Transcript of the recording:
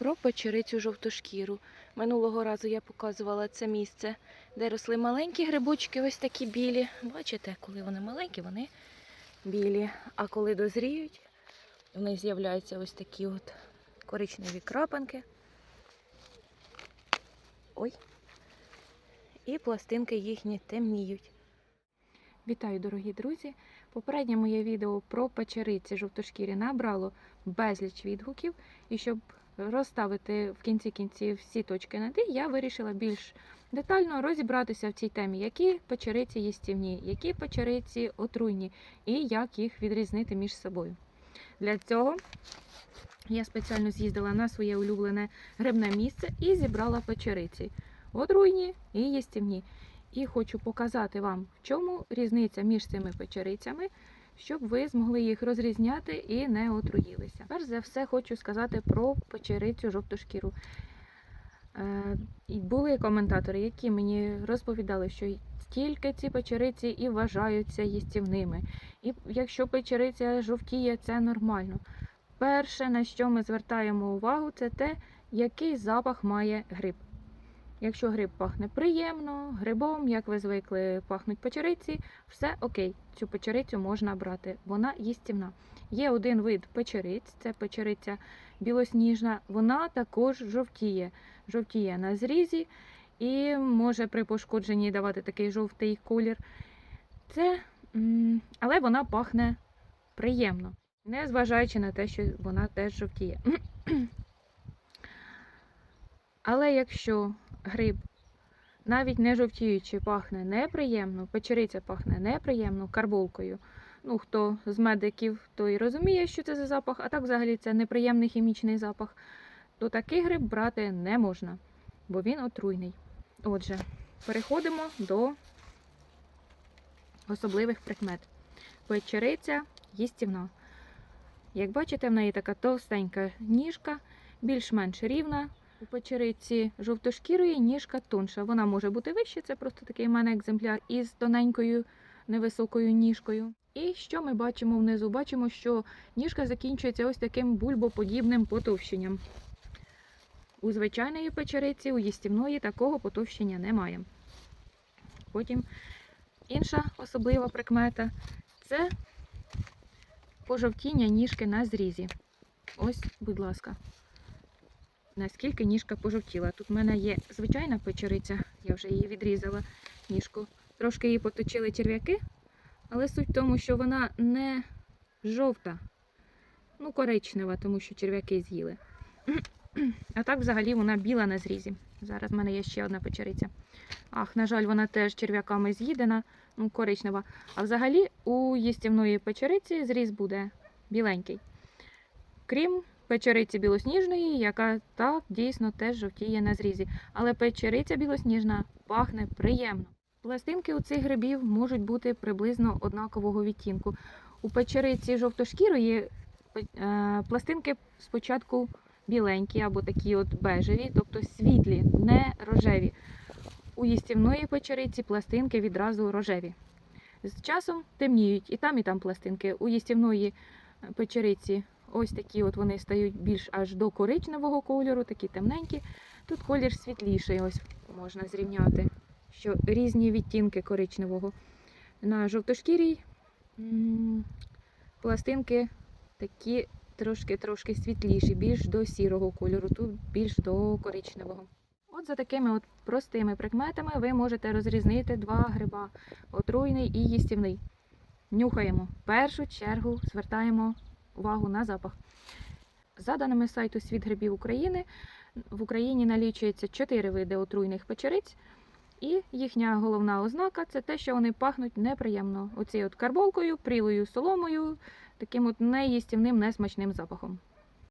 про печерицю жовтошкіру. Минулого разу я показувала це місце, де росли маленькі грибочки, ось такі білі. Бачите, коли вони маленькі, вони білі. А коли дозріють, в них з'являються ось такі от коричневі крапинки. Ой. І пластинки їхні темніють. Вітаю, дорогі друзі! Попереднє моє відео про печериці жовтошкірі набрало безліч відгуків, і щоб розставити в кінці кінців всі точки над «і», я вирішила більш детально розібратися в цій темі, які печериці їстівні, які печериці отруйні і як їх відрізнити між собою. Для цього я спеціально з'їздила на своє улюблене грибне місце і зібрала печериці отруйні і їстівні. І хочу показати вам, в чому різниця між цими печерицями, щоб ви змогли їх розрізняти і не отруїлися. Перш за все, хочу сказати про печерицю жовтошкіру. Е, і були коментатори, які мені розповідали, що тільки ці печериці і вважаються їстівними. І якщо печериця жовтіє, це нормально. Перше, на що ми звертаємо увагу, це те, який запах має гриб. Якщо гриб пахне приємно, грибом, як ви звикли, пахнуть печериці, все окей, цю печерицю можна брати, вона їстівна. Є один вид печериць, це печериця білосніжна, вона також жовтіє. Жовтіє на зрізі і може при пошкодженні давати такий жовтий колір. Це, але вона пахне приємно, незважаючи на те, що вона теж жовтіє. Але якщо гриб, навіть не жовтіючи, пахне неприємно, печериця пахне неприємно карболкою. Ну, хто з медиків, той розуміє, що це за запах, а так взагалі це неприємний хімічний запах, то такий гриб брати не можна, бо він отруйний. Отже, переходимо до особливих прикмет. Печериця їстівна. Як бачите, в неї така товстенька ніжка, більш-менш рівна. У печериці жовтошкірої ніжка тонша. Вона може бути вища, це просто такий в мене екземпляр із тоненькою невисокою ніжкою. І що ми бачимо внизу? Бачимо, що ніжка закінчується ось таким бульбоподібним потовщенням. У звичайної печериці, у їстівної такого потовщення немає. Потім інша особлива прикмета це пожовтіння ніжки на зрізі. Ось, будь ласка наскільки ніжка пожовтіла. Тут в мене є звичайна печериця, я вже її відрізала ніжку. Трошки її поточили черв'яки, але суть в тому, що вона не жовта, ну коричнева, тому що черв'яки з'їли. А так взагалі вона біла на зрізі. Зараз в мене є ще одна печериця. Ах, на жаль, вона теж черв'яками з'їдена, ну, коричнева. А взагалі у їстівної печериці зріз буде біленький. Крім печериці білосніжної, яка так дійсно теж жовтіє на зрізі. Але печериця білосніжна пахне приємно. Пластинки у цих грибів можуть бути приблизно однакового відтінку. У печериці жовтошкірої е, пластинки спочатку біленькі або такі от бежеві, тобто світлі, не рожеві. У їстівної печериці пластинки відразу рожеві. З часом темніють і там, і там пластинки. У їстівної печериці Ось такі от вони стають більш аж до коричневого кольору, такі темненькі. Тут колір світліший, ось можна зрівняти, що різні відтінки коричневого. На жовтошкірій пластинки такі трошки-трошки світліші, більш до сірого кольору, тут більш до коричневого. От за такими от простими прикметами ви можете розрізнити два гриба отруйний і їстівний. Нюхаємо. В першу чергу звертаємо увагу на запах. За даними сайту Світ грибів України, в Україні налічується 4 види отруйних печериць, і їхня головна ознака це те, що вони пахнуть неприємно. Оцією от карболкою, прілою соломою, таким от неїстівним, несмачним запахом.